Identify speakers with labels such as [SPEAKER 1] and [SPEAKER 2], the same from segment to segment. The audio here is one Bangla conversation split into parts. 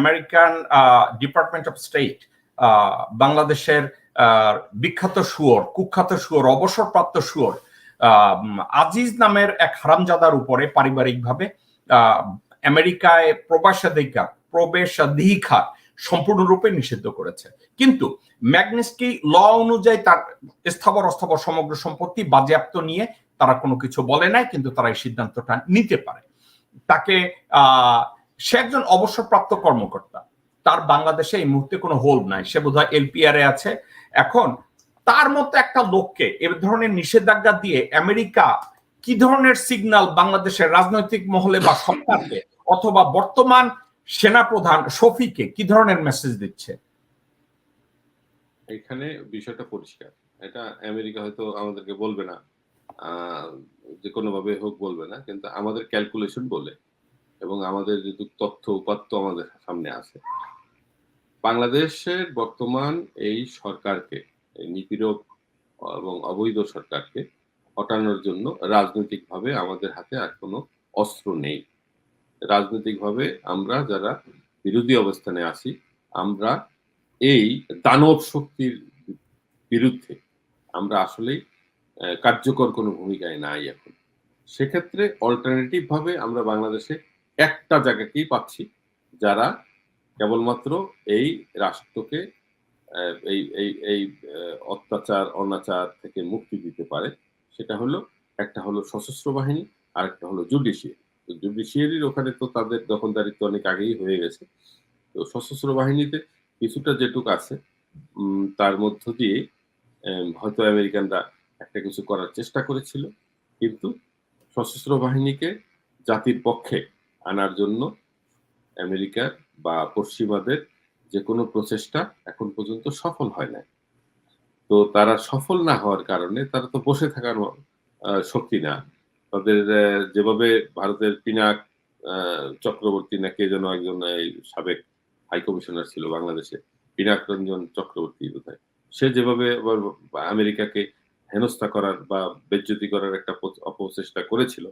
[SPEAKER 1] আমেরিকান ডিপার্টমেন্ট অফ স্টেট বাংলাদেশের বিখ্যাত শুয়োর কুখ্যাত শুয়োর অবসরপ্রাপ্ত শুয়োর আহ, আজিজ নামের এক হারামজাদার উপরে পারিবারিকভাবে আহ, আমেরিকায় প্রবাসাধিকার প্রবেশাধিকার সম্পূর্ণরূপে নিষিদ্ধ করেছে। কিন্তু ম্যাগনেস্কি ল অনুযায়ী তার স্থাবর অস্থাবর সমগ্র সম্পত্তি বাজেয়াপ্ত নিয়ে তারা কোনো কিছু বলে নাই কিন্তু তারা এই সিদ্ধান্তটা নিতে পারে। তাকে সে একজন অবসরপ্রাপ্ত কর্মকর্তা। তার বাংলাদেশে এই মুহূর্তে কোনো হোল নাই। সে এলপিআর এ আছে। এখন তার মতো একটা লোককে এ ধরনের নিষেধাজ্ঞা দিয়ে আমেরিকা কি ধরনের সিগন্যাল বাংলাদেশের রাজনৈতিক মহলে বা সরকারকে অথবা বর্তমান সেনাপ্রধান শফিকে কি ধরনের মেসেজ দিচ্ছে?
[SPEAKER 2] এখানে বিষয়টা পরিষ্কার। এটা আমেরিকা হয়তো আমাদেরকে বলবে না। যে কোনোভাবে হোক বলবে না। কিন্তু আমাদের ক্যালকুলেশন বলে। এবং আমাদের যেহেতু তথ্য, উপাত্ত আমাদের সামনে আছে। বাংলাদেশের বর্তমান এই সরকারকে নিপীড়ক এবং অবৈধ সরকারকে হটানোর জন্য রাজনৈতিকভাবে আমাদের হাতে আর কোনো অস্ত্র নেই। রাজনৈতিকভাবে আমরা যারা বিরোধী অবস্থানে আছি, আমরা এই দানব শক্তির বিরুদ্ধে আমরা আসলেই কার্যকর কোনো ভূমিকায় নাই এখন। সেক্ষেত্রে অল্টারনেটিভ ভাবে আমরা বাংলাদেশে একটা জায়গাকেই পাচ্ছি, যারা কেবলমাত্র এই রাষ্ট্রকে এই এই এই অত্যাচার, অনাচার থেকে মুক্তি দিতে পারে, সেটা হলো, একটা হলো সশস্ত্র বাহিনী আর একটা হলো জুডিশিয়ারি। জুডিশিয়ারির ওখানে তো তাদের দখলদারিত্ব অনেক আগেই হয়ে গেছে। তো সশস্ত্র বাহিনীতে কিছুটা যেটুক আছে তার মধ্য দিয়ে হয়তো আমেরিকানরা একটা কিছু করার চেষ্টা করেছিল, কিন্তু সশস্ত্র বাহিনীকে জাতির পক্ষে আনার জন্য আমেরিকার বা পশ্চিমাদের যে কোনো প্রচেষ্টা এখন পর্যন্ত সফল হয় না তো তারা সফল না হওয়ার কারণে তারা তো বসে থাকার শক্তি না। তাদের যেভাবে ভারতের পিনাক চক্রবর্তী না কে যেন একজন এই সাবেক হাই কমিশনার ছিল বাংলাদেশে, পিনাক রঞ্জন চক্রবর্তী বোধহয়, সে যেভাবে আমেরিকাকে হেনস্থা করার বা বেজ্জতি করার একটা অপচেষ্টা করেছিল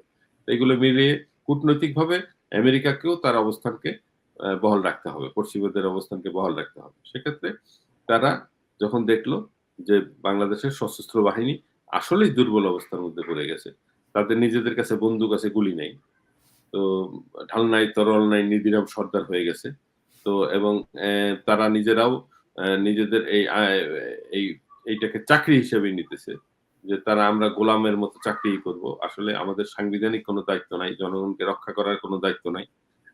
[SPEAKER 2] এগুলো মিলিয়ে কূটনৈতিকভাবে আমেরিকাকেও তার অবস্থানকে বহাল রাখতে হবে, পশ্চিমবঙ্গের অবস্থানকে বহাল রাখতে হবে। সেক্ষেত্রে তারা যখন দেখল যে বাংলাদেশের সশস্ত্র বাহিনী আসলেই দুর্বল অবস্থার মধ্যে পড়ে গেছে, তাদের নিজেদের কাছে বন্দুক আছে, গুলি নেই। তো ঢাল নাই, তরল নাই নিদিরাম সর্দার হয়ে গেছে। তো এবং তারা নিজেরাও নিজেদের এই এইটাকে চাকরি হিসেবে নিতেছে। যে তারা আমরা গোলামের মতো চাকরি করব। আসলে আমাদের সাংবিধানিক কোনো দায়িত্ব নাই, জনগণকে রক্ষা করার কোনো দায়িত্ব নাই।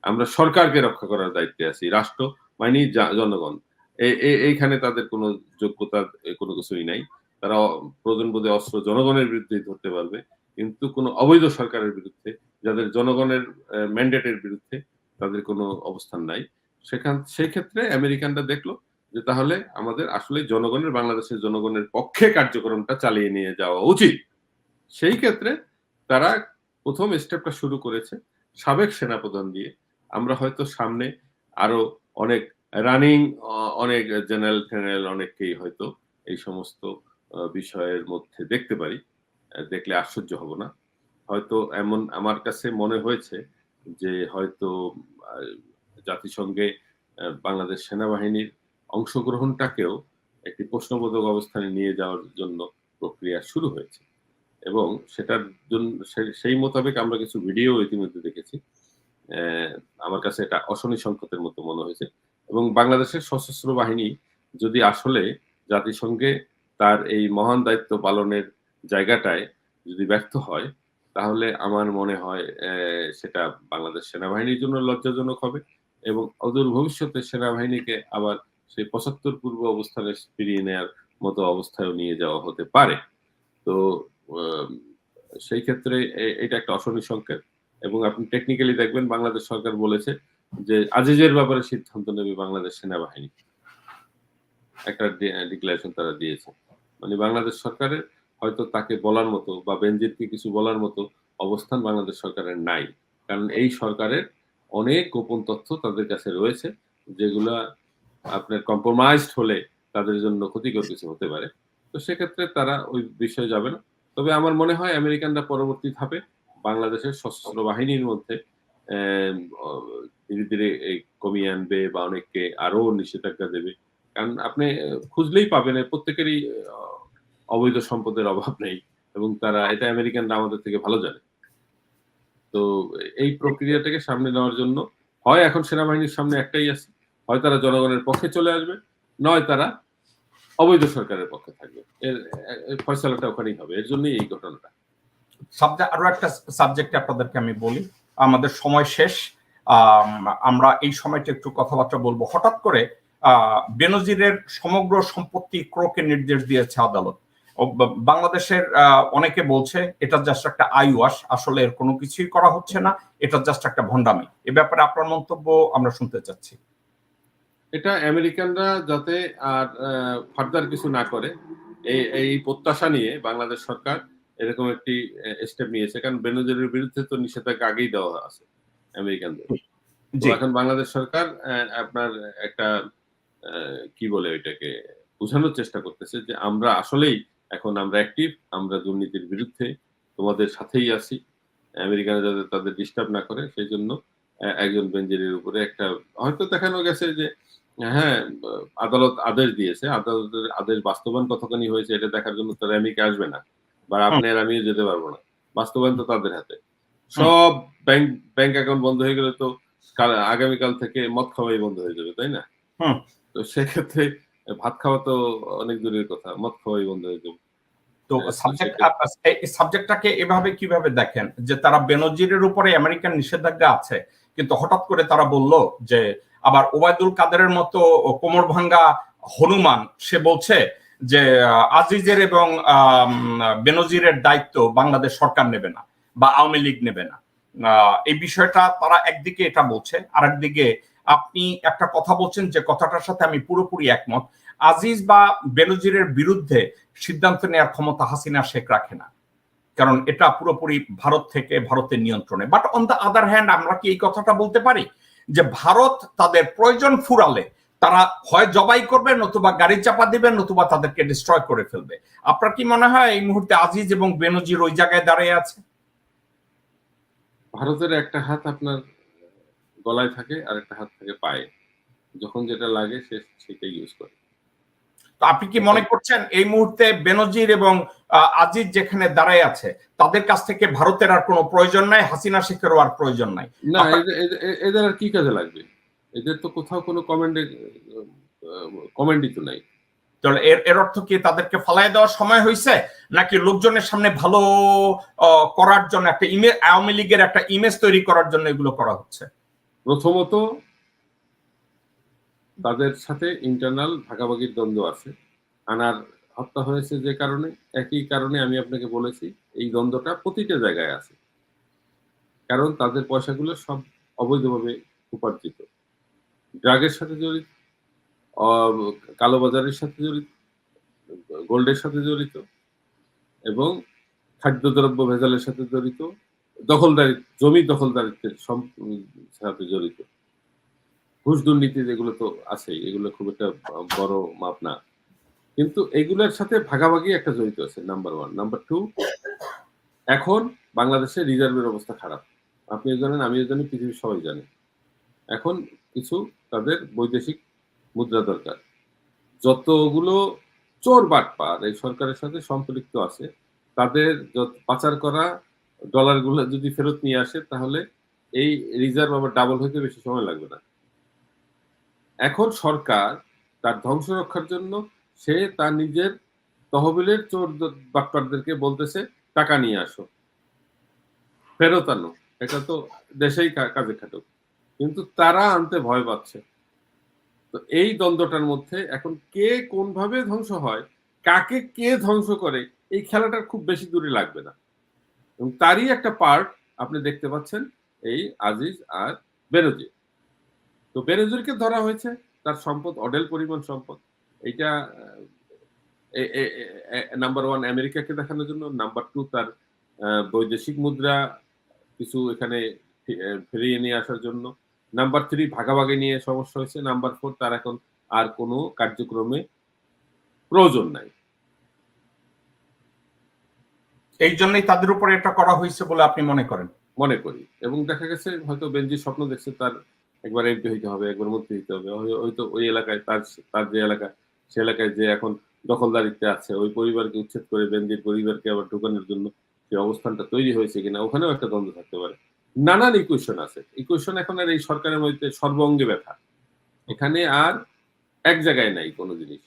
[SPEAKER 2] আমরা সরকারকে রক্ষা করার দায়িত্বে আছি, রাষ্ট্র মানে জনগণ। এই- এই- এইখানে তাদের কোনো যোগ্যতা কোনো কিছুই নাই। তারা প্রয়োজন বোধে অস্ত্র জনগণের বিরুদ্ধে ধরতে পারবে, কিন্তু কোনো অবৈধ সরকারের বিরুদ্ধে, যাদের জনগণের ম্যান্ডেটের বিরুদ্ধে তাদের কোনো অবস্থান নাই। সেখান সেই ক্ষেত্রে আমেরিকানরা দেখল যে তাহলে আমাদের আসলে জনগণের, বাংলাদেশের জনগণের পক্ষে কার্যক্রমটা চালিয়ে নিয়ে যাওয়া উচিত। সেই ক্ষেত্রে তারা প্রথম স্টেপটা শুরু করেছে সাবেক সেনাপ্রধান দিয়ে। আমরা হয়তো সামনে আরও অনেক রানিং অনেক জেনারেল ফেনারেল অনেককেই হয়তো এই সমস্ত বিষয়ের মধ্যে দেখতে পারি। দেখলে আশ্চর্য হব না। হয়তো এমন আমার কাছে মনে হয়েছে যে হয়তো জাতিসংঘে বাংলাদেশ সেনাবাহিনীর অংশগ্রহণটাকেও একটি প্রশ্নবোধক অবস্থানে নিয়ে যাওয়ার জন্য প্রক্রিয়া শুরু হয়েছে। এবং সেটার জন্য সেই মোতাবেক আমরা কিছু ভিডিও ইতিমধ্যে দেখেছি। আমার কাছে এটা অশনি সংকটের মতো মনে হয়েছে। এবং বাংলাদেশের সশস্ত্র বাহিনী যদি আসলে জাতিসংঘে তার এই মহান দায়িত্ব পালনের জায়গাটায় যদি ব্যর্থ হয়, তাহলে আমার মনে হয় সেটা বাংলাদেশ সেনাবাহিনীর জন্য লজ্জাজনক হবে এবং অদূর ভবিষ্যতে সেনাবাহিনীকে আবার সেই পঁচাত্তর পূর্ব অবস্থানে ফিরিয়ে নেওয়ার মতো অবস্থায় নিয়ে যাওয়া হতে পারে। তো সেই ক্ষেত্রে এটা একটা অশনি সংকেত। এবং আপনি টেকনিক্যালি দেখবেন বাংলাদেশ সরকার বলেছে যে আজিজের ব্যাপারে সিদ্ধান্ত নেবে বাংলাদেশ সেনাবাহিনী। একটা ডিক্লারেশন তারা দিয়েছে। মানে বাংলাদেশ সরকারের হয়তো তাকে বলার মতো বা বেনজিরকে কিছু বলার মতো অবস্থান বাংলাদেশ সরকারের নাই। কারণ এই সরকারের অনেক গোপন তথ্য তাদের কাছে রয়েছে, যেগুলা আপনার কম্প্রোমাইজড হলে তাদের জন্য ক্ষতিকর কিছু হতে পারে। তো সেক্ষেত্রে তারা ওই বিষয়ে যাবে না। তবে আমার মনে হয় আমেরিকানরা পরবর্তী ধাপে বাংলাদেশের সশস্ত্র বাহিনীর মধ্যে ধীরে ধীরে কমিয়ে আনবে বা অনেককে আরও নিষেধাজ্ঞা দেবে। কারণ আপনি খুঁজলেই পাবেন প্রত্যেকেরই অবৈধ সম্পদের অভাব নেই এবং তারা, এটা আমেরিকানরা আমাদের থেকে ভালো জানে। তো এই প্রক্রিয়াটাকে সামনে নেওয়ার জন্য, হয় এখন সেনাবাহিনীর সামনে একটাই আছে হয় তারা জনগণের পক্ষে চলে আসবে নয় তারা অবৈধ সরকারের পক্ষে থাকবে। এর ফয়সালাটা ওখানেই হবে। এর জন্যই এই ঘটনাটা।
[SPEAKER 1] সাবজেক্ট আরও একটা সাবজেক্ট আপনাদেরকে আমি বলি আমাদের সময় শেষ। আম, আমরা এই সময়টা একটু কথাবার্তা বলব। হঠাৎ করে বেনজিরের সমগ্র সম্পত্তি ক্রোকে নির্দেশ দিয়েছে আদালত। বাংলাদেশের অনেকে বলছে এটা জাস্ট একটা আইওয়াস আসলে এর কোনো কিছুই করা হচ্ছে না এটা জাস্ট একটা ভণ্ডামি। এ ব্যাপারে আপনার মন্তব্য আমরা শুনতে চাচ্ছি।
[SPEAKER 2] এটা আমেরিকানরা যাতে আর ফার্দার কিছু না করে এই এই প্রত্যাশা নিয়ে বাংলাদেশ সরকার এরকম একটি স্টেপ নিয়েছে। কারণ বেনজিরের বিরুদ্ধে তো নিষেধাজ্ঞা আগেই দেওয়া আছে আমেরিকানদের। এখন বাংলাদেশ সরকার আপনার একটা কি বলে ওইটাকে বোঝানোর চেষ্টা করতেছে যে আমরা আসলেই এখন আমরা অ্যাক্টিভ আমরা দুর্নীতির বিরুদ্ধে তোমাদের সাথেই আছি। আমেরিকানে যাতে তাদের ডিস্টার্ব না করে সেই জন্য একজন বেঞ্জিরের উপরে একটা হয়তো দেখানো গেছে যে হ্যাঁ আদালত আদেশ দিয়েছে আদালতের আদেশ বাস্তবায়ন কতখানি হয়েছে এটা দেখার জন্য তারা আমেরিকা আসবে না বা আপনি আর আমিও যেতে পারব না বাস্তবায়ন তো তাদের হাতে। সব ব্যাংক ব্যাংক অ্যাকাউন্ট বন্ধ হয়ে গেলে তো কাল- আগামীকাল থেকে মদ খাওয়াই বন্ধ হয়ে যাবে তাই না? তো সেক্ষেত্রে ভাত খাওয়া তো অনেক দূরের কথা মদ খাওয়াই বন্ধ হয়ে যাবে।
[SPEAKER 1] তো
[SPEAKER 2] হ্যাঁ,
[SPEAKER 1] সাবজেক্ট এই সাবজেক্টটাকে এভাবে কীভাবে দেখেন? যে তারা বেনজিরের উপরে আমেরিকান নিষেধাজ্ঞা আছে কিন্তু হঠাৎ করে তারা বলল যে আবার ওবায়দুল কাদেরের মতো কোমর ভাঙ্গা হনুমান সে বলছে যে আজিজের এবং বেনজিরের দায়িত্ব বাংলাদেশ সরকার নেবে না বা আওয়ামী লীগ নেবে না। এই বিষয়টা তারা একদিকে এটা বলছে আর একদিকে আপনি একটা কথা বলছেন যে কথাটার সাথে আমি পুরোপুরি একমত। আজিজ বা বেনজিরের বিরুদ্ধে সিদ্ধান্ত নেওয়ার ক্ষমতা হাসিনা শেখ রাখে না। কারণ এটা পুরোপুরি ভারত থেকে ভারতের নিয়ন্ত্রণে। But on the other hand আমরা কি এই কথাটা বলতে পারি? যে ভারত তাদের প্রয়োজন ফুরালে, তারা হয় জবাই করবে, নতুবা গাড়ি চাপা দিবে, নতুবা তাদেরকে ডিস্ট্রয় করে ফেলবে। আপনার কি মনে হয় এই মুহূর্তে আজিজ এবং বেনজির ওই জায়গায় দাঁড়িয়ে আছে?
[SPEAKER 2] ভারতের একটা হাত আপনার গলায় থাকে আর একটা হাত থাকে পায়ে। যখন যেটা লাগে সে সেটাই ইউজ করে।
[SPEAKER 1] আপনি কি মনে করছেন এই মুহূর্তে বেনজির এবং আজিজ যেখানে দাঁড়ায় আছে তাদের কাছ থেকে ভারতের আর কোনো প্রয়োজন নাই হাসিনা শেখেরও আর প্রয়োজন নাই?
[SPEAKER 2] না এদের- আর কি কাজে লাগবে? এদের তো কোথাও কোনো কমেন্টে কমেন্টই তো নাই।
[SPEAKER 1] তাহলে এর এর অর্থ কি তাদেরকে ফালাই দেওয়ার সময় হয়েছে নাকি লোকজনের সামনে ভালো করার জন্য একটা ইমেজ আওয়ামী লীগের একটা ইমেজ তৈরি করার জন্য এগুলো করা হচ্ছে?
[SPEAKER 2] প্রথমত তাদের সাথে ইন্টারনাল ভাগাভাগির দ্বন্দ্ব আছে। আনার হত্যা হয়েছে যে কারণে, একই কারণে আমি আপনাকে বলেছি, এই দ্বন্দ্বটা প্রতিটা জায়গায় আছে। কারণ তাদের পয়সাগুলো সব অবৈধভাবে উপার্জিত। ড্রাগের সাথে জড়িত কালোবাজারের সাথে জড়িত, গোল্ডের সাথে জড়িত এবং খাদ্যদ্রব্য ভেজালের সাথে জড়িত, দখলদারি, জমি দখলদারিত্বের সাথে জড়িত। ঘুষ দুর্নীতি যেগুলো তো আছেই, এগুলো খুব একটা বড় মাপ না কিন্তু এগুলোর সাথে ভাগাভাগি একটা জড়িত আছে নাম্বার ওয়ান নাম্বার টু এখন বাংলাদেশে রিজার্ভের অবস্থা খারাপ। আপনিও জানেন, আমিও জানি, পৃথিবীর সবাই জানে। এখন কিছু তাদের বৈদেশিক মুদ্রা দরকার। যতগুলো চোর বাটপার এই সরকারের সাথে সম্পৃক্ত আছে, তাদের পাচার করা ডলারগুলো যদি ফেরত নিয়ে আসে, তাহলে এই রিজার্ভ আবার ডাবল হইতে বেশি সময় লাগবে না। এখন সরকার তার ধ্বংস রক্ষার জন্য সে তার নিজের তহবিলের চোর বাটপারদেরকে বলতেছে, টাকা নিয়ে আসো। ফেরত আনো। এটা তো দেশেই কাজে খাটুক। কিন্তু তারা আনতে ভয় পাচ্ছে। তো এই দ্বন্দ্বটার মধ্যে এখন কে কোনভাবে ধ্বংস হয়, কাকে কে ধ্বংস করে, এই খেলাটা খুব বেশি দূরে লাগবে না। এবং তারই একটা পার্ট আপনি দেখতে পাচ্ছেন, এই আজিজ আর বেনজির। তো বেনজিরকে ধরা হয়েছে তার সম্পদ অডেল পরিমাণ সম্পদ। এইটা নাম্বার ওয়ান আমেরিকাকে দেখানোর জন্য নাম্বার টু তার বৈদেশিক মুদ্রা কিছু এখানে ফিরিয়ে নিয়ে আসার জন্য। নাম্বার থ্রি ভাগাভাগি নিয়ে সমস্যা হয়েছে। নাম্বার ফোর তার এখন আর কোনো কার্যক্রমে প্রয়োজন নাই।
[SPEAKER 1] এই জন্যই তাদের উপরে এটা করা হয়েছে বলে আপনি মনে করেন?
[SPEAKER 2] মনে করি। এবং দেখা গেছে হয়তো বেনজি স্বপ্ন দেখছে তার একবার এমপি হইতে হবে, একবার মন্ত্রী হইতে হবে। হয়- হয়তো ওই এলাকায়, তার তার যে এলাকা, সে এলাকায় যে এখন দখলদারিত্বে আছে, ওই পরিবারকে উচ্ছেদ করে বেনজির পরিবারকে আবার ঢুকানোর জন্য যে অবস্থানটা তৈরি হয়েছে কিনা, ওখানেও একটা দ্বন্দ্ব থাকতে পারে। নানান ইকুয়েশন আছে। ইকুয়েশন এখন আর এই সরকারের মধ্যে সর্বঙ্গে ব্যথা। এখানে আর এক জায়গায় নাই কোনো জিনিস।